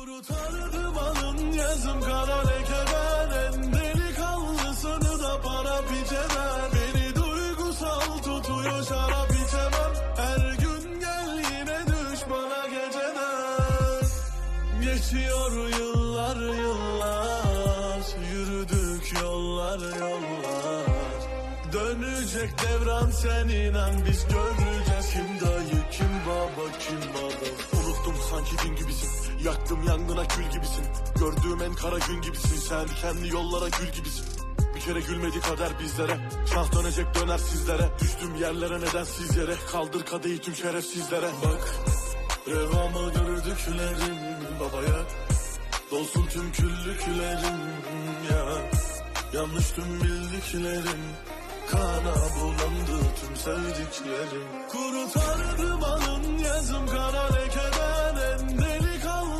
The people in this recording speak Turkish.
Kurtardım alın yazım kara lekeden En delikanlısını da para biçemem. Beni duygusal tutuyor şarap içemem. Her gün gel yine düşmana geceden Geçiyor yıllar yıllar. Yürüdük yollar yollar. Dönecek devran sen inan biz göreceğiz. Kim dayı kim baba kim baba? Unuttum sanki gün gibisin Yaktım yangına kül gibisin. Gördüğüm en kara gün gibisin Sen. Kendi yollara gül gibisin. Bir kere gülmedi kader bizlere. Şans dönecek döner sizlere. Düştüm yerlere neden siz yere? Kaldır kadehi tüm şerefsizlere. Bak Revamı gördüklerim babaya Dolsun tüm küllüklerim. Ya Yanlış tüm bildiklerim. Kana bulandı tüm sevdiklerim. Kurutardım alın